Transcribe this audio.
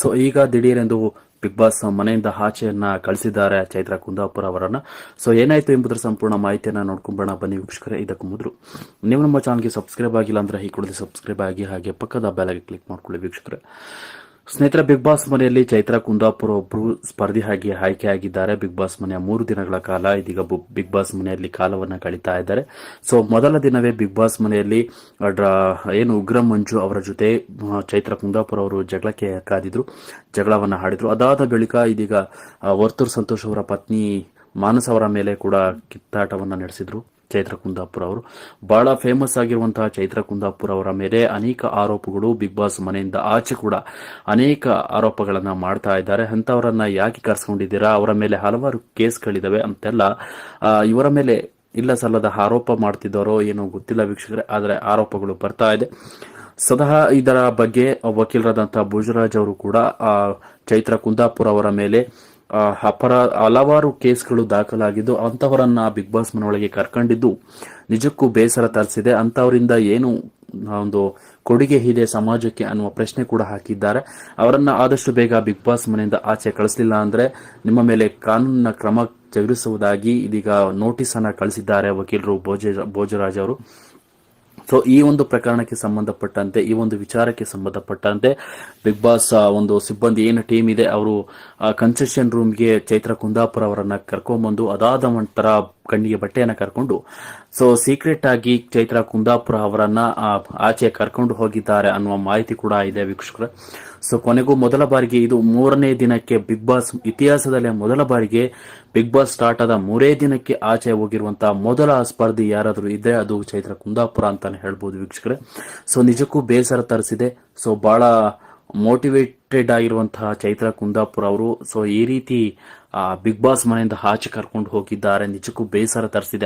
So ಈಗ ದಿಢೀರೆಂದು big boss ಮನೆಯಿಂದ ಆಚೆಯನ್ನ ಕಳಿಸಿದ್ದಾರೆ ಚೈತ್ರ ಕುಂದಾಪುರ ಅವರನ್ನ. ಸೊ ಏನಾಯ್ತು ಎಂಬುದರ ಸಂಪೂರ್ಣ ಮಾಹಿತಿಯನ್ನ ನೋಡ್ಕೊಂಬೋಣ ಬನ್ನಿ ವೀಕ್ಷಕರೇ, ಇದಕ್ಕೂ ಮೊದಲು. ನೀವು ನಮ್ಮ ಚಾನಲ್ಗೆ ಸಬ್ಸ್ಕ್ರೈಬ್ ಆಗಿಲ್ಲ ಅಂದ್ರೆ ಈ ಕೂಡಲೇ ಸಬ್ಸ್ಕ್ರೈಬ್ ಆಗಿ ಹಾಗೆ ಪಕ್ಕದ ಬೆಲ್ಗೆ ಕ್ಲಿಕ್ ಮಾಡ್ಕೊಳ್ಳಿ ವೀಕ್ಷಕರೇ. ಸ್ನೇಹಿತರೆ ಬಿಗ್ ಬಾಸ್ ಮನೆಯಲ್ಲಿ ಚೈತ್ರಾ ಕುಂದಾಪುರ ಒಬ್ರು ಸ್ಪರ್ಧಿಯಾಗಿ ಆಯ್ಕೆಯಾಗಿದ್ದಾರೆ. ಬಿಗ್ ಬಾಸ್ ಮನೆಯ ಮೂರು ದಿನಗಳ ಕಾಲ ಇದೀಗ ಬಿಗ್ ಬಾಸ್ ಮನೆಯಲ್ಲಿ ಕಾಲವನ್ನು ಕಳೀತಾ ಇದ್ದಾರೆ. ಸೊ ಮೊದಲ ದಿನವೇ ಬಿಗ್ ಬಾಸ್ ಮನೆಯಲ್ಲಿ ಏನು ಉಗ್ರ ಮಂಜು ಅವರ ಜೊತೆ ಚೈತ್ರ ಕುಂದಾಪುರ ಅವರು ಜಗಳಕ್ಕೆ ಕಾದಿದ್ರು, ಜಗಳವನ್ನು ಹಾಡಿದ್ರು ಅದಾದ ಬಳಿಕ ಇದೀಗ ವರ್ತೂರ್ ಸಂತೋಷ್ ಅವರ ಪತ್ನಿ ಮಾನಸ್ ಅವರ ಮೇಲೆ ಕೂಡ ಕಿತ್ತಾಟವನ್ನು ನಡೆಸಿದ್ರು. ಚೈತ್ರ ಕುಂದಾಪುರ ಅವರು ಬಹಳ ಫೇಮಸ್ ಆಗಿರುವಂತಹ ಚೈತ್ರ ಕುಂದಾಪುರ ಅವರ ಮೇಲೆ ಅನೇಕ ಆರೋಪಗಳು ಬಿಗ್ ಬಾಸ್ ಮನೆಯಿಂದ ಆಚೆ ಕೂಡ ಅನೇಕ ಆರೋಪಗಳನ್ನ ಮಾಡ್ತಾ ಇದ್ದಾರೆ. ಅಂತವರನ್ನ ಯಾಕೆ ಕರ್ಸ್ಕೊಂಡಿದ್ದೀರಾ? ಅವರ ಮೇಲೆ ಹಲವಾರು ಕೇಸ್ಗಳಿದಾವೆ ಅಂತೆಲ್ಲ ಇವರ ಮೇಲೆ ಇಲ್ಲ ಸಲ್ಲದ ಆರೋಪ ಮಾಡ್ತಿದ್ದಾರೋ ಏನೋ ಗೊತ್ತಿಲ್ಲ ವೀಕ್ಷಕರೇ, ಆದರೆ ಆರೋಪಗಳು ಬರ್ತಾ ಇದೆ. ಸದಾ ಇದರ ಬಗ್ಗೆ ವಕೀಲರಾದಂತಹ ಭುಜರಾಜ್ ಅವರು ಕೂಡ ಚೈತ್ರ ಕುಂದಾಪುರ ಅವರ ಮೇಲೆ ಅಪರ ಹಲವಾರು ಕೇಸ್ಗಳು ದಾಖಲಾಗಿದ್ದು ಅಂತವರನ್ನ ಬಿಗ್ ಬಾಸ್ ಮನೆಯೊಳಗೆ ಕರ್ಕೊಂಡಿದ್ದು ನಿಜಕ್ಕೂ ಬೇಸರ ತರಿಸಿದೆ. ಅಂತವರಿಂದ ಏನು ಒಂದು ಕೊಡುಗೆ ಇದೆ ಸಮಾಜಕ್ಕೆ ಅನ್ನುವ ಪ್ರಶ್ನೆ ಕೂಡ ಹಾಕಿದ್ದಾರೆ. ಅವರನ್ನ ಆದಷ್ಟು ಬೇಗ ಬಿಗ್ ಬಾಸ್ ಮನೆಯಿಂದ ಆಚೆ ಕಳಿಸಲಿಲ್ಲ ಅಂದ್ರೆ ನಿಮ್ಮ ಮೇಲೆ ಕಾನೂನಿನ ಕ್ರಮ ಜಗಿಸುವುದಾಗಿ ಇದೀಗ ನೋಟಿಸ್ ಅನ್ನ ಕಳಿಸಿದ್ದಾರೆ ವಕೀಲರು ಭೋಜ, ಭೋಜರಾಜ್ ಅವರು. ಸೊ ಈ ಒಂದು ಪ್ರಕರಣಕ್ಕೆ ಸಂಬಂಧಪಟ್ಟಂತೆ, ಈ ಒಂದು ವಿಚಾರಕ್ಕೆ ಸಂಬಂಧಪಟ್ಟಂತೆ ಬಿಗ್ ಬಾಸ್ ಒಂದು ಸಿಬ್ಬಂದಿ ಏನು ಟೀಮ್ ಇದೆ, ಅವರು ಕನ್ಸೆಷನ್ ರೂಮ್ಗೆ ಚೈತ್ರ ಕುಂದಾಪುರ ಅವರನ್ನ ಕರ್ಕೊಂಡ್ಬಂದು ಅದಾದ ನಂತರ ಕಣ್ಣಿಗೆ ಬಟ್ಟೆಯನ್ನ ಕರ್ಕೊಂಡು. ಸೊ ಸೀಕ್ರೆಟ್ ಆಗಿ ಚೈತ್ರ ಕುಂದಾಪುರ ಅವರನ್ನ ಆಚೆ ಕರ್ಕೊಂಡು ಹೋಗಿದ್ದಾರೆ ಅನ್ನುವ ಮಾಹಿತಿ ಕೂಡ ಇದೆ ವೀಕ್ಷಕರ. ಸೊ ಕೊನೆಗೂ ಮೊದಲ ಬಾರಿಗೆ ಇದು ಮೂರನೇ ದಿನಕ್ಕೆ ಬಿಗ್ ಬಾಸ್ ಇತಿಹಾಸದಲ್ಲೇ ಮೊದಲ ಬಾರಿಗೆ ಬಿಗ್ ಬಾಸ್ ಸ್ಟಾರ್ಟ್ ಆದ ಮೂರೇ ದಿನಕ್ಕೆ ಆಚೆ ಹೋಗಿರುವಂತಹ ಮೊದಲ ಸ್ಪರ್ಧಿ ಯಾರಾದರೂ ಇದ್ರೆ ಅದು ಚೈತ್ರ ಕುಂದಾಪುರ ಅಂತಾನೆ ಹೇಳ್ಬೋದು ವೀಕ್ಷಕರೇ. ಸೊ ನಿಜಕ್ಕೂ ಬೇಸರ ತರಿಸಿದೆ. ಸೊ ಬಹಳ ಮೋಟಿವೇಟೆಡ್ ಆಗಿರುವಂತಹ ಚೈತ್ರ ಕುಂದಾಪುರ ಅವರು. ಸೊ ಈ ರೀತಿ ಬಿಗ್ ಬಾಸ್ ಮನೆಯಿಂದ ಆಚೆ ಕರ್ಕೊಂಡು ಹೋಗಿದ್ದಾರೆ. ನಿಜಕ್ಕೂ ಬೇಸರ ತರಿಸಿದೆ.